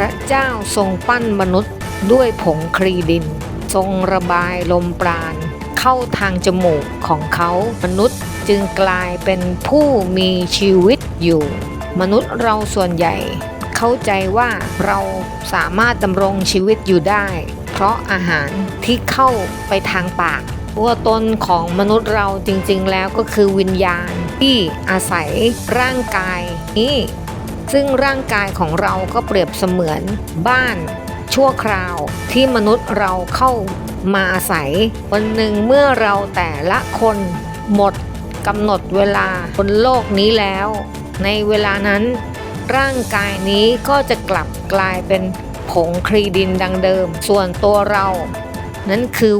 ระเจ้าทรงปั้นมนุษย์ด้วยผงครีดิน ทรงระบายลมปราณ เข้าทางจมูกของเขามนุษย์จึงกลายเป็นผู้มีชีวิตอยู่ มนุษย์เราส่วนใหญ่ เข้าใจว่าเราสามารถดำรงชีวิตอยู่ได้ เพราะอาหารที่เข้าไปทางปากตัวตนของมนุษย์เราจริงๆแล้วก็คือวิญญาณที่อาศัยร่างกายนี้ ซึ่งร่างกายของเราก็เปรียบเสมือนบ้านชั่วคราวที่มนุษย์เราเข้ามาอาศัย วันหนึ่งเมื่อเราแต่ละคนหมดกำหนดเวลาบนโลกนี้แล้ว ในเวลานั้น ร่างกายนี้ก็จะกลับกลายเป็นผงครีดินดังเดิม ส่วนตัวเรา นั้นคือ